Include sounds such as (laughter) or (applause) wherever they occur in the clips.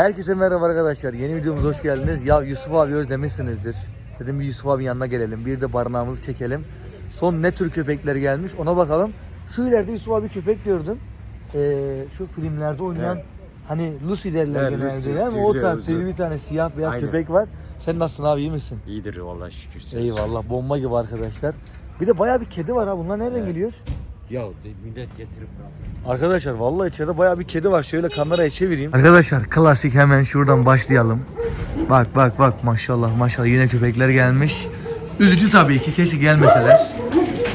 Herkese merhaba arkadaşlar. Yeni videomuza hoş geldiniz. Ya Yusuf abi özlemişsinizdir. Dedim bir Yusuf abinin yanına gelelim. Bir de barınağımızı çekelim. Son ne tür köpekler gelmiş ona bakalım. Şu ileride Yusuf abi köpek gördüm. Ee, şu filmlerde oynayan Evet. hani Lucy derler Evet, genelde Lucy? O tarz tüylü bir tane siyah beyaz Aynen. köpek var. Sen nasılsın abi iyi misin? İyidir vallahi şükür. Eyvallah bomba gibi arkadaşlar. Bir de bayağı bir kedi var ha. Bunlar nereden Evet. geliyor? Ya millet getirip Arkadaşlar vallahi içeride bayağı bir kedi var. Şöyle kamerayı çevireyim. Arkadaşlar klasik hemen şuradan başlayalım. Bak bak bak maşallah maşallah yine köpekler gelmiş. Üzücü tabii ki keşke gelmeseler.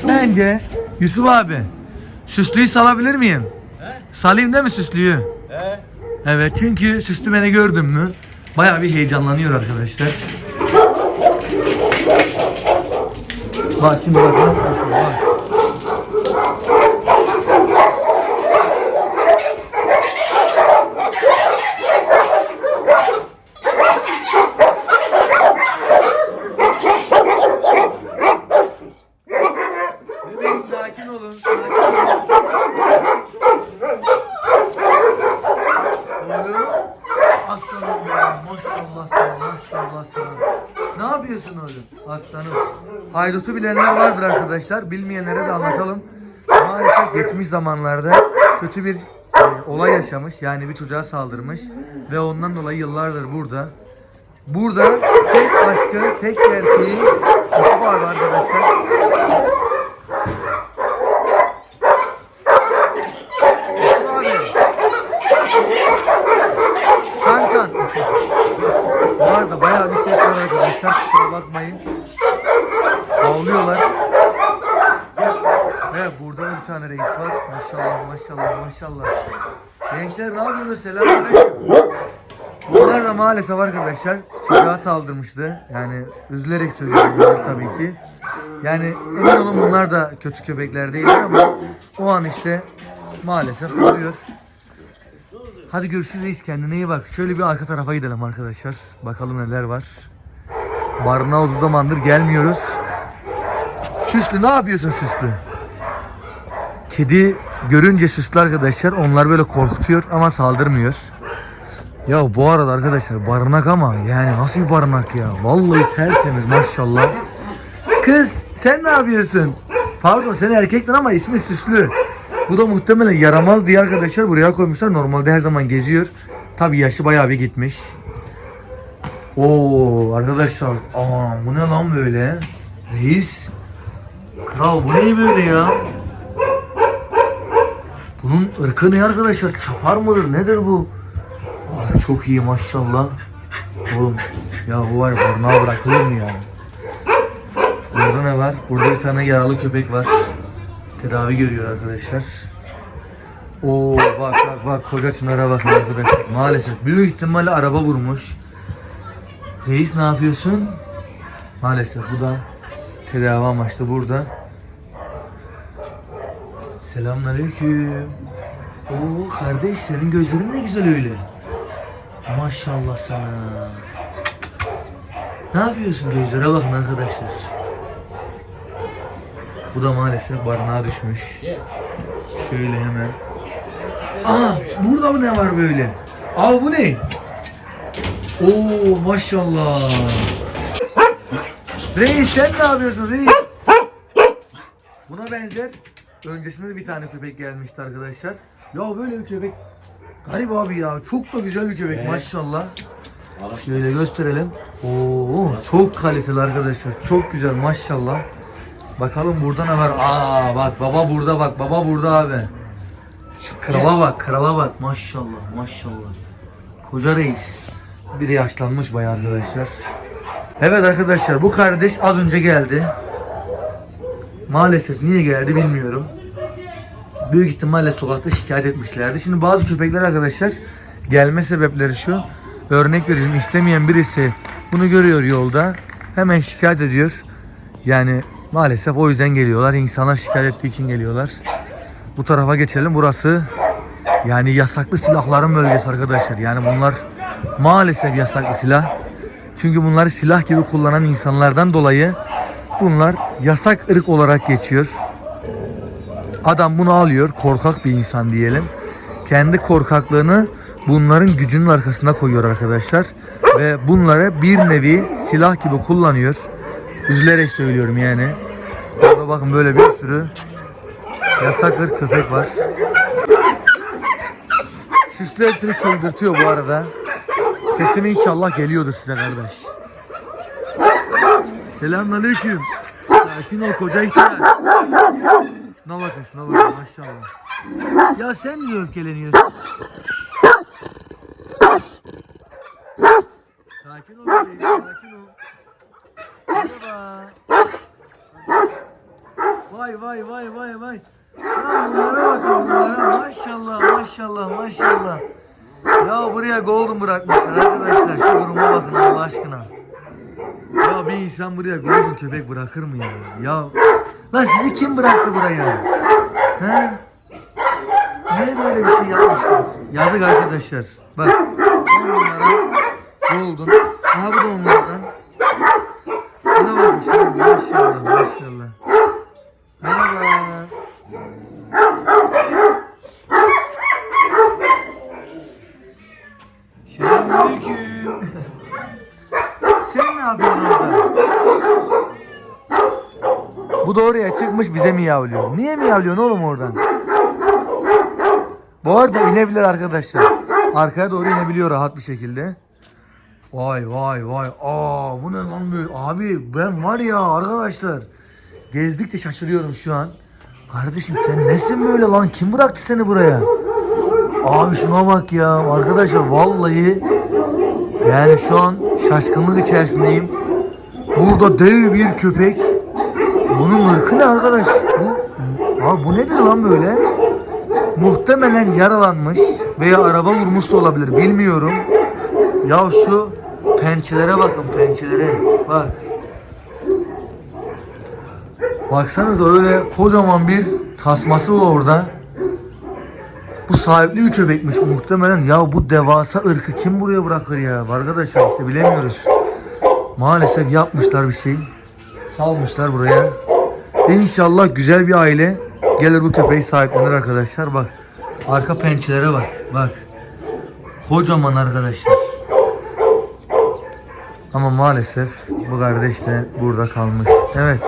Bence Yusuf abi süslüyü salabilir miyim? Salayım değil mi süslüyü? Evet çünkü süslü beni gördün mü bayağı bir heyecanlanıyor arkadaşlar. Bak şimdi bak nasıl koşuyor bak. Aslanım ya. Maşallah sana. Maşallah sana. Ne yapıyorsun oğlum? Aslanım. Haydutu bilenler vardır arkadaşlar. Bilmeyenlere de anlatalım. Maalesef geçmiş zamanlarda kötü bir e, olay yaşamış. Yani bir çocuğa saldırmış. Ve ondan dolayı yıllardır burada. Burada tek aşkı, tek gerçeği Yusuf abi arkadaşlar. Abi. Kankan. Bu arada bayağı bir ses var arkadaşlar. Kusura bakmayın. Havlıyorlar. Evet burada da bir tane reis var. Maşallah maşallah maşallah. Gençler yapıyorsunuz? Selamünaleyküm. Bunlar da maalesef arkadaşlar çocuğa saldırmıştı. Yani üzülerek söylüyorum bunları tabii ki. Yani emin olun bunlar da kötü köpekler değil ama o an işte maalesef oluyor. Hadi görüşürüz kendine iyi bak. Şöyle bir arka tarafa gidelim arkadaşlar. Bakalım neler var. Barınağa uzun zamandır gelmiyoruz. Süslü ne yapıyorsun Süslü? Kedi görünce süslü arkadaşlar onlar böyle korkutuyor ama saldırmıyor. Ya bu arada arkadaşlar barınak ama yani nasıl bir barınak ya? Vallahi tertemiz maşallah. Kız sen ne yapıyorsun? Pardon sen erkektin ama ismi süslü. Bu da muhtemelen yaramaz diye arkadaşlar buraya koymuşlar. Normalde her zaman geziyor. Tabi yaşı bayağı bir gitmiş. Oo arkadaşlar. Aa bu ne lan böyle? Reis. Kral bu ne böyle ya? Bunun ırkı ne arkadaşlar? Çapar mıdır? Nedir bu? Abi çok iyi maşallah. Oğlum ya bu var ya barınağa bırakılır mı ya? Burada ne var? Burada bir tane yaralı köpek var. Tedavi görüyor arkadaşlar. Oo bak bak bak koca çınara bakın arkadaşlar. Maalesef büyük ihtimalle araba vurmuş. Reis ne yapıyorsun? Maalesef bu da tedavi amaçlı burada. Selamünaleyküm. Oo kardeş senin gözlerin ne güzel öyle. Maşallah sana. Ne yapıyorsun gözlere bakın arkadaşlar. Bu da maalesef barınağa düşmüş. Şöyle hemen. Aa burada mı ne var böyle? Aa bu ne? Oo maşallah. Reis sen ne yapıyorsun reis? Buna benzer öncesinde de bir tane köpek gelmişti arkadaşlar. Ya böyle bir köpek garip abi ya. Çok da güzel bir köpek maşallah. Şöyle gösterelim. Oo çok kaliteli arkadaşlar. Çok güzel maşallah. Bakalım burada ne var? Aa bak baba burada bak. Baba burada abi. Şu krala bak, krala bak. Maşallah, maşallah. Koca reis. Bir de yaşlanmış bayağı arkadaşlar. Evet arkadaşlar bu kardeş az önce geldi. Maalesef niye geldi bilmiyorum. Büyük ihtimalle sokakta şikayet etmişlerdi. Şimdi bazı köpekler arkadaşlar gelme sebepleri şu. Örnek verelim istemeyen birisi bunu görüyor yolda. Hemen şikayet ediyor. Yani maalesef o yüzden geliyorlar. İnsanlar şikayet ettiği için geliyorlar. Bu tarafa geçelim. Burası yani yasaklı silahların bölgesi arkadaşlar. Yani bunlar maalesef yasaklı silah. Çünkü bunları silah gibi kullanan insanlardan dolayı bunlar yasak ırk olarak geçiyor. Adam bunu alıyor. Korkak bir insan diyelim. Kendi korkaklığını bunların gücünün arkasına koyuyor arkadaşlar. Ve bunları bir nevi silah gibi kullanıyor. Üzülerek söylüyorum yani. Burada bakın böyle bir sürü yasakır köpek var. Süslü hepsini çıldırtıyor bu arada. Sesim inşallah geliyordur size kardeş. Selamünaleyküm. Sakin ol koca ihtiyar. Şuna bakın şuna bakın maşallah. Ya sen niye öfkeleniyorsun? Sakin ol bebeğim sakin ol. Merhaba. Vay vay vay vay vay. Lan bunlara bakın bunlara. Maşallah maşallah maşallah. Ya buraya golden bırakmışlar arkadaşlar. Şu duruma bakın Allah aşkına. Ya bir insan buraya golden köpek bırakır mı ya? Ya lan sizi kim bıraktı buraya? He? Niye böyle bir şey yapmışlar? Yazık arkadaşlar. Bak. on numara golden. Aha bu da onlardan. Bakın şuna. Maşallah maşallah. Merhaba. Selamünaleyküm. Sen ne yapıyorsun orada? Bu da çıkmış bize miyavlıyor. Niye miyavlıyorsun oğlum oradan? Bu arada inebilir arkadaşlar. Arkaya doğru inebiliyor rahat bir şekilde. Vay vay vay. Aa bu ne lan böyle? Abi ben var ya arkadaşlar. Gezdikçe şaşırıyorum şu an. Kardeşim sen nesin böyle lan? Kim bıraktı seni buraya? Abi şuna bak ya. Arkadaşlar vallahi yani şu an şaşkınlık içerisindeyim. Burada dev bir köpek. Bunun ırkı ne arkadaş? Bu, abi bu nedir lan böyle? Muhtemelen yaralanmış veya araba vurmuş da olabilir bilmiyorum. Ya şu pençelere bakın pençelere. Bak. Baksanıza öyle kocaman bir tasması var orada. Bu sahipli bir köpekmiş muhtemelen. Ya bu devasa ırkı kim buraya bırakır ya? Arkadaşlar işte bilemiyoruz. Maalesef yapmışlar bir şey. Salmışlar buraya. İnşallah güzel bir aile gelir bu köpeği sahiplenir arkadaşlar. Bak arka pençelere bak. Bak. Kocaman arkadaşlar. Ama maalesef bu kardeş de burada kalmış. Evet.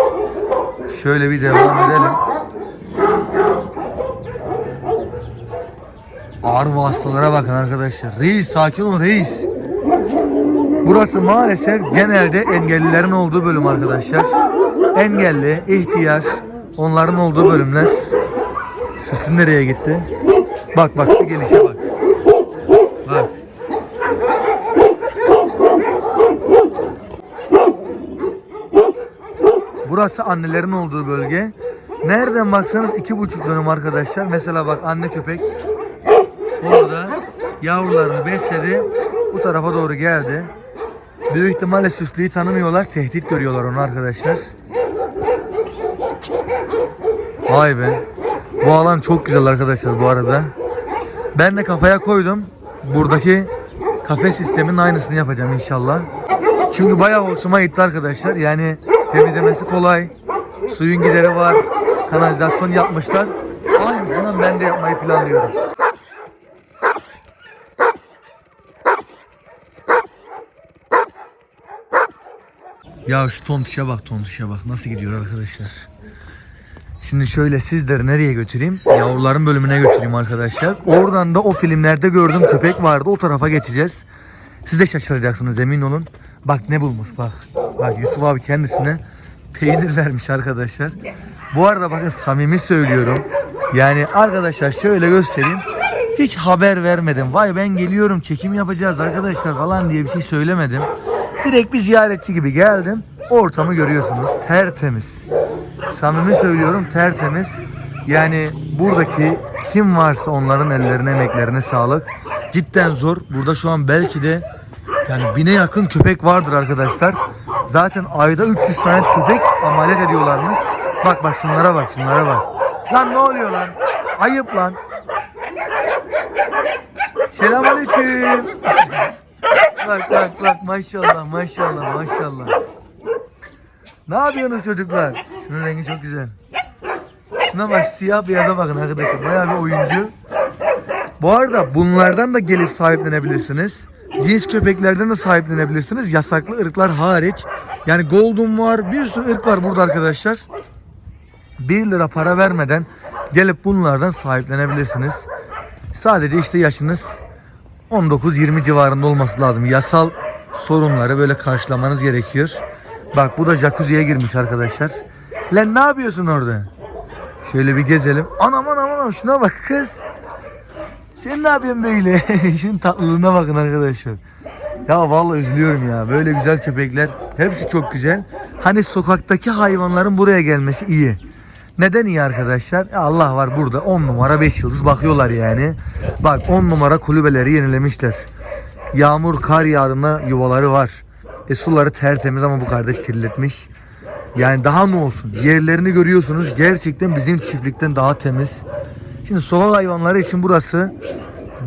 Şöyle bir devam edelim. Ağır vasıtalara bakın arkadaşlar. Reis sakin ol reis. Burası maalesef genelde engellilerin olduğu bölüm arkadaşlar. Engelli, ihtiyar, onların olduğu bölümler. Süslü nereye gitti? Bak bak şu gelişe bak. Bak. Burası annelerin olduğu bölge. Nereden baksanız iki buçuk dönüm arkadaşlar. Mesela bak anne köpek orada yavrularını besledi. Bu tarafa doğru geldi. Büyük ihtimalle süslüyü tanımıyorlar. Tehdit görüyorlar onu arkadaşlar. Vay be. Bu alan çok güzel arkadaşlar bu arada. Ben de kafaya koydum. Buradaki kafe sisteminin aynısını yapacağım inşallah. Çünkü bayağı hoşuma gitti arkadaşlar. Yani temizlemesi kolay. Suyun gideri var. Kanalizasyon yapmışlar. Aynısından ben de yapmayı planlıyorum. Ya şu tontuşa bak tontuşa bak nasıl gidiyor arkadaşlar. Şimdi şöyle sizleri nereye götüreyim? Yavruların bölümüne götüreyim arkadaşlar. Oradan da o filmlerde gördüğüm köpek vardı. O tarafa geçeceğiz. Siz de şaşıracaksınız emin olun. Bak ne bulmuş bak. Bak Yusuf abi kendisine peynir vermiş arkadaşlar. Bu arada bakın samimi söylüyorum. Yani arkadaşlar şöyle göstereyim. Hiç haber vermedim. Vay ben geliyorum çekim yapacağız arkadaşlar falan diye bir şey söylemedim. Direkt bir ziyaretçi gibi geldim. Ortamı görüyorsunuz. Tertemiz. Samimi söylüyorum tertemiz. Yani buradaki kim varsa onların ellerine emeklerine sağlık. Cidden zor. Burada şu an belki de yani bine yakın köpek vardır arkadaşlar. Zaten ayda 300 tane köpek ameliyat ediyorlarmış. Bak bak şunlara bak şunlara bak. Lan ne oluyor lan? Ayıp lan. Selamünaleyküm. bak bak bak maşallah maşallah maşallah. Ne yapıyorsunuz çocuklar? Şunun rengi çok güzel. Şuna bak siyah beyaza bakın arkadaşlar. Bayağı bir oyuncu. Bu arada bunlardan da gelip sahiplenebilirsiniz. Cins köpeklerden de sahiplenebilirsiniz. Yasaklı ırklar hariç. Yani Golden var, bir sürü ırk var burada arkadaşlar. 1 lira para vermeden gelip bunlardan sahiplenebilirsiniz. Sadece işte yaşınız 19-20 civarında olması lazım. Yasal sorunları böyle karşılamanız gerekiyor. Bak bu da jacuzziye girmiş arkadaşlar. Lan ne yapıyorsun orada? Şöyle bir gezelim. Anam anam anam şuna bak kız. Sen ne yapıyorsun böyle? (laughs) Şunun tatlılığına bakın arkadaşlar. Ya vallahi üzülüyorum ya. Böyle güzel köpekler. Hepsi çok güzel. Hani sokaktaki hayvanların buraya gelmesi iyi. Neden iyi arkadaşlar? Ya Allah var burada 10 numara 5 yıldız bakıyorlar yani. Bak 10 numara kulübeleri yenilemişler. Yağmur kar yağdığında yuvaları var. E suları tertemiz ama bu kardeş kirletmiş. Yani daha ne olsun? Yerlerini görüyorsunuz. Gerçekten bizim çiftlikten daha temiz. Şimdi sokak hayvanları için burası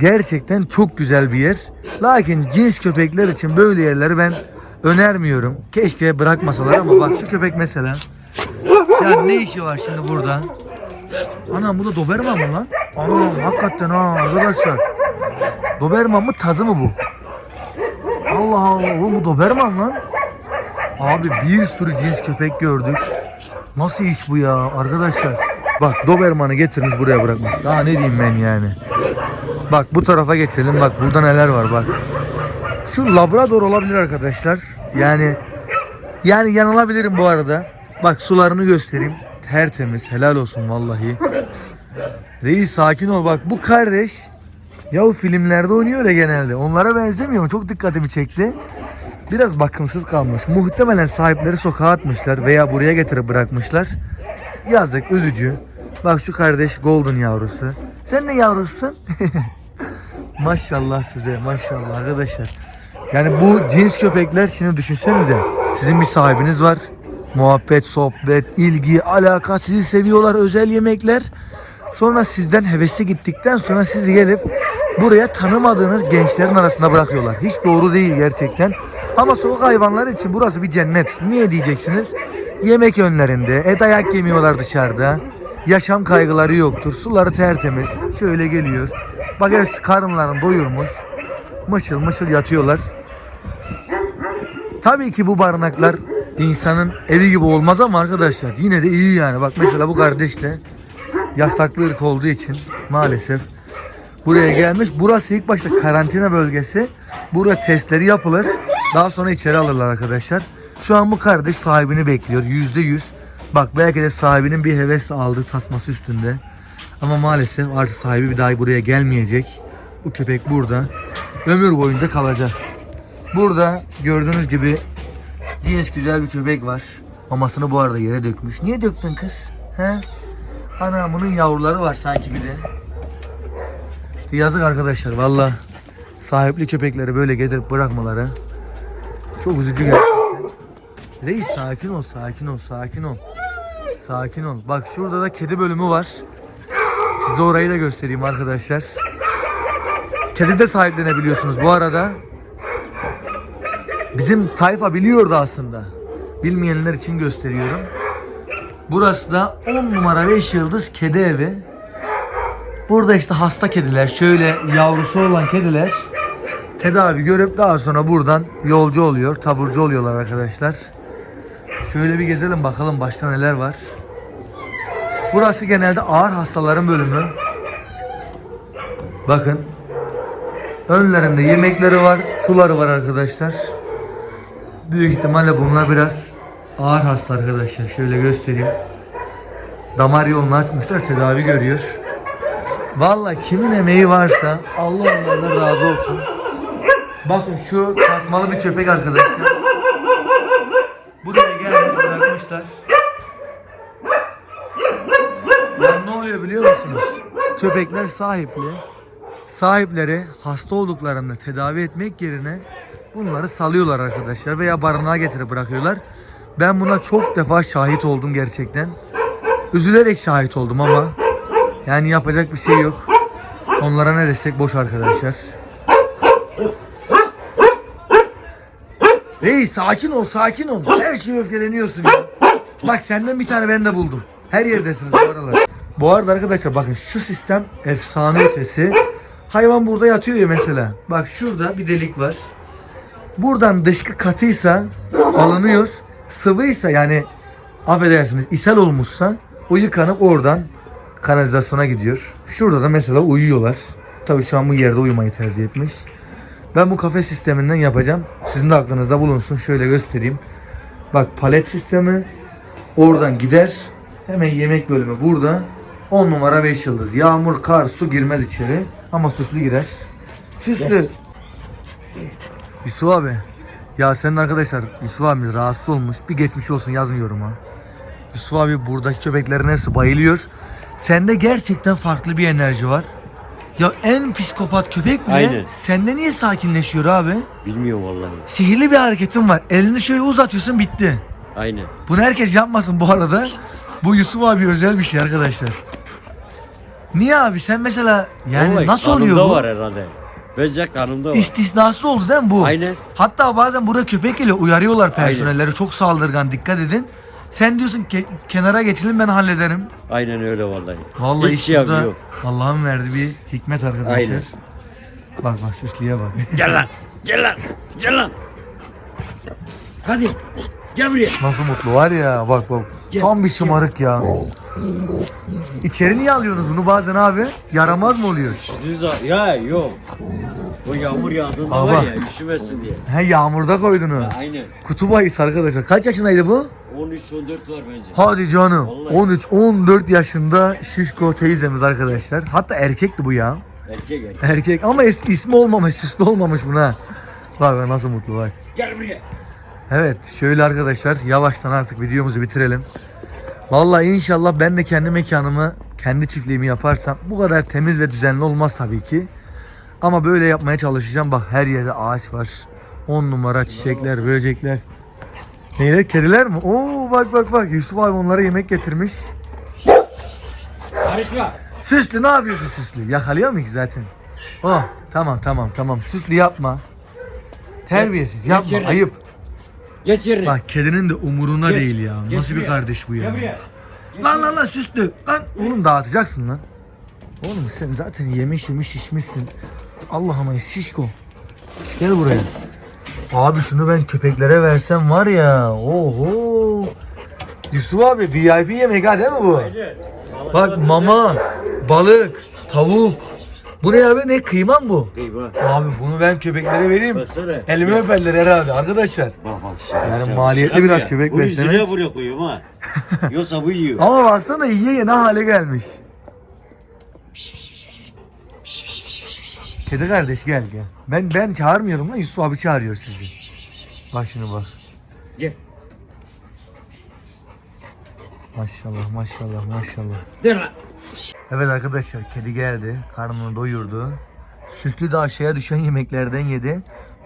gerçekten çok güzel bir yer. Lakin cins köpekler için böyle yerleri ben önermiyorum. Keşke bırakmasalar ama bak şu köpek mesela. Ya ne işi var şimdi burada? Anam bu da Doberman mı lan? Anam hakikaten ha arkadaşlar. Doberman mı tazı mı bu? Allah Allah oğlum bu Doberman lan. Abi bir sürü cins köpek gördük. Nasıl iş bu ya arkadaşlar? Bak Doberman'ı getirmiş buraya bırakmış. Daha ne diyeyim ben yani. Bak bu tarafa geçelim. Bak burada neler var bak. Şu Labrador olabilir arkadaşlar. Yani yani yanılabilirim bu arada. Bak sularını göstereyim. Tertemiz. Helal olsun vallahi. Reis sakin ol bak bu kardeş ya o filmlerde oynuyor ya genelde. Onlara benzemiyor mu? Çok dikkatimi çekti. Biraz bakımsız kalmış. Muhtemelen sahipleri sokağa atmışlar veya buraya getirip bırakmışlar. Yazık, üzücü. Bak şu kardeş Golden yavrusu. Sen ne yavrusun? (laughs) maşallah size, maşallah arkadaşlar. Yani bu cins köpekler şimdi düşünsenize. Sizin bir sahibiniz var. Muhabbet, sohbet, ilgi, alaka sizi seviyorlar, özel yemekler. Sonra sizden hevesli gittikten sonra sizi gelip buraya tanımadığınız gençlerin arasında bırakıyorlar. Hiç doğru değil gerçekten. Ama sokak hayvanları için burası bir cennet. Niye diyeceksiniz? Yemek önlerinde, et ayak yemiyorlar dışarıda. Yaşam kaygıları yoktur. Suları tertemiz. Şöyle geliyor. Bak hepsi karınlarını doyurmuş. Mışıl mışıl yatıyorlar. Tabii ki bu barınaklar insanın evi gibi olmaz ama arkadaşlar yine de iyi yani. Bak mesela bu kardeş de yasaklı ırk olduğu için maalesef buraya gelmiş. Burası ilk başta karantina bölgesi. Burada testleri yapılır. Daha sonra içeri alırlar arkadaşlar. Şu an bu kardeş sahibini bekliyor. Yüzde yüz. Bak belki de sahibinin bir hevesle aldığı tasması üstünde. Ama maalesef artık sahibi bir daha buraya gelmeyecek. Bu köpek burada. Ömür boyunca kalacak. Burada gördüğünüz gibi cins güzel bir köpek var. Mamasını bu arada yere dökmüş. Niye döktün kız? He? Ana bunun yavruları var sanki bir de. İşte yazık arkadaşlar valla. Sahipli köpekleri böyle getirip bırakmaları çok üzücü gerçekten. Reis sakin ol, sakin ol, sakin ol. Sakin ol. Bak şurada da kedi bölümü var. Size orayı da göstereyim arkadaşlar. Kedi de sahiplenebiliyorsunuz bu arada. Bizim tayfa biliyordu aslında. Bilmeyenler için gösteriyorum. Burası da 10 numara 5 yıldız kedi evi. Burada işte hasta kediler, şöyle yavrusu olan kediler tedavi görüp daha sonra buradan yolcu oluyor, taburcu oluyorlar arkadaşlar. Şöyle bir gezelim bakalım başka neler var. Burası genelde ağır hastaların bölümü. Bakın. Önlerinde yemekleri var, suları var arkadaşlar. Büyük ihtimalle bunlar biraz ağır hasta arkadaşlar. Şöyle göstereyim. Damar yolunu açmışlar, tedavi görüyor. Vallahi kimin emeği varsa Allah onlardan razı olsun. Bakın şu tasmalı bir köpek arkadaşlar. Buraya gelmiş bırakmışlar. Ya ne oluyor biliyor musunuz? Köpekler sahipli. Sahipleri hasta olduklarında tedavi etmek yerine bunları salıyorlar arkadaşlar veya barınağa getirip bırakıyorlar. Ben buna çok defa şahit oldum gerçekten. Üzülerek şahit oldum ama yani yapacak bir şey yok. Onlara ne desek boş arkadaşlar. Reis sakin ol sakin ol. Her şeye öfkeleniyorsun ya. Bak senden bir tane ben de buldum. Her yerdesiniz bu aralar. Bu arada arkadaşlar bakın şu sistem efsane ötesi. Hayvan burada yatıyor ya mesela. Bak şurada bir delik var. Buradan dışkı katıysa alınıyor. Sıvıysa yani affedersiniz ishal olmuşsa o yıkanıp oradan kanalizasyona gidiyor. Şurada da mesela uyuyorlar. Tabii şu an bu yerde uyumayı tercih etmiş. Ben bu kafe sisteminden yapacağım. Sizin de aklınızda bulunsun. Şöyle göstereyim. Bak palet sistemi oradan gider. Hemen yemek bölümü burada. 10 numara 5 yıldız. Yağmur, kar, su girmez içeri. Ama süslü girer. Süslü. Yusuf abi. Ya senin arkadaşlar Yusuf abi rahatsız olmuş. Bir geçmiş olsun yazmıyorum ha. Yusuf abi buradaki köpeklerin hepsi bayılıyor. Sende gerçekten farklı bir enerji var. Ya en psikopat köpek bile Aynen. sende niye sakinleşiyor abi? Bilmiyorum vallahi. Sihirli bir hareketin var. Elini şöyle uzatıyorsun bitti. Aynen. Bunu herkes yapmasın bu arada. Bu Yusuf abi özel bir şey arkadaşlar. Niye abi sen mesela yani Vallahi nasıl kanımda oluyor bu? var herhalde. Böcek kanımda var. İstisnası oldu değil mi bu? Aynen. Hatta bazen burada köpek geliyor uyarıyorlar personelleri çok saldırgan dikkat edin. Sen diyorsun ki kenara geçelim ben hallederim. Aynen öyle vallahi. Vallahi Hiç şey şurada yapıyor. Allah'ın verdiği bir hikmet arkadaşlar. Aynen. Bak bak süslüye bak. (laughs) Gel lan. Gel lan. Gel lan. Hadi. Gel buraya. Nasıl mutlu var ya bak bak. Tam bir şımarık ya. İçeri niye alıyorsunuz bunu bazen abi? Yaramaz mı oluyor? Ya yok. Bu yağmur yağdığında Aa, var ya üşümesin diye. He yağmurda koydunuz. Aynen. Kutup ayısı arkadaşlar. Kaç yaşındaydı bu? 13-14 var bence. Hadi canım. Vallahi. 13-14 yaşında şişko teyzemiz arkadaşlar. Hatta erkekti bu ya. Erkek erkek. Erkek ama is- ismi olmamış, süslü olmamış buna. Bak nasıl mutlu bak. Gel buraya. Evet şöyle arkadaşlar yavaştan artık videomuzu bitirelim. Vallahi inşallah ben de kendi mekanımı, kendi çiftliğimi yaparsam bu kadar temiz ve düzenli olmaz tabii ki. Ama böyle yapmaya çalışacağım. Bak her yerde ağaç var. 10 numara çiçekler, böcekler. Neyler? Kediler mi? Oo bak bak bak. Yusuf abi onlara yemek getirmiş. Karışma. Süslü ne yapıyorsun Süslü? Yakalıyor mu ki zaten? Oh tamam tamam tamam. Süslü yapma. Terbiyesiz Geç yapma yerine. ayıp. Geç yerine. Bak kedinin de umurunda Geç, değil ya. geç Nasıl bir buraya. kardeş bu ya? Gel buraya. Lan lan lan süslü. Lan oğlum dağıtacaksın lan. Oğlum sen zaten yemiş yemiş şişmişsin. Allah'ıma şişko. Gel buraya. Abi şunu ben köpeklere versem var ya. Oho. Yusuf abi VIP yemek ha değil mi bu? Aynen. Bak mama, balık, tavuk. Bu ne abi ne kıyma mı bu? Kıyma. Abi bunu ben köpeklere vereyim. Baksana. Elime öperler herhalde arkadaşlar. Bak bak. Yani maliyetli biraz köpek Bu beslemek. yüzüne buraya koyuyorum ha. (laughs) Yoksa bu yiyor. Ama baksana yiye ye ne hale gelmiş. Kedi kardeş gel gel. Ben ben çağırmıyorum lan Yusuf abi çağırıyor sizi. Bak şimdi bak. Gel. Maşallah maşallah maşallah. Dur lan. Evet arkadaşlar kedi geldi. Karnını doyurdu. Süslü de aşağıya düşen yemeklerden yedi.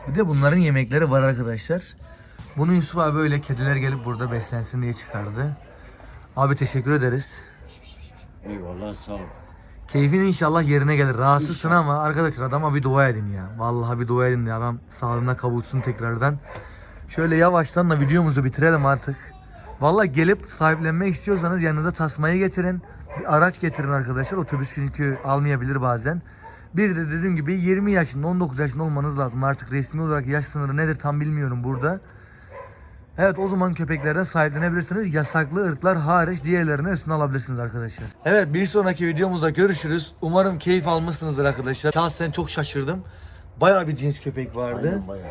Bir de bunların yemekleri var arkadaşlar. Bunu Yusuf abi böyle kediler gelip burada beslensin diye çıkardı. Abi teşekkür ederiz. Eyvallah sağ ol. Keyfin inşallah yerine gelir. Rahatsızsın ama arkadaşlar adama bir dua edin ya. Vallahi bir dua edin ya. Adam sağlığına kavuşsun tekrardan. Şöyle yavaştan da videomuzu bitirelim artık. Vallahi gelip sahiplenmek istiyorsanız yanınıza tasmayı getirin. Bir araç getirin arkadaşlar. Otobüs çünkü almayabilir bazen. Bir de dediğim gibi 20 yaşında 19 yaşında olmanız lazım. Artık resmi olarak yaş sınırı nedir tam bilmiyorum burada. Evet o zaman köpeklerden sahiplenebilirsiniz. Yasaklı ırklar hariç diğerlerini hepsini alabilirsiniz arkadaşlar. Evet bir sonraki videomuzda görüşürüz. Umarım keyif almışsınızdır arkadaşlar. Şahsen çok şaşırdım. Bayağı bir cins köpek vardı. bayağı.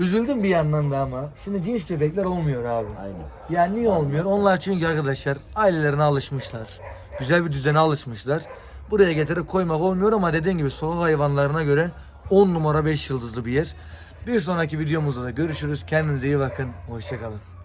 Üzüldüm bir yandan da ama. Şimdi cins köpekler olmuyor abi. Aynen. Yani niye olmuyor? Onlar çünkü arkadaşlar ailelerine alışmışlar. Güzel bir düzene alışmışlar. Buraya getirip koymak olmuyor ama dediğim gibi sokak hayvanlarına göre 10 numara 5 yıldızlı bir yer. Bir sonraki videomuzda da görüşürüz. Kendinize iyi bakın. Hoşçakalın.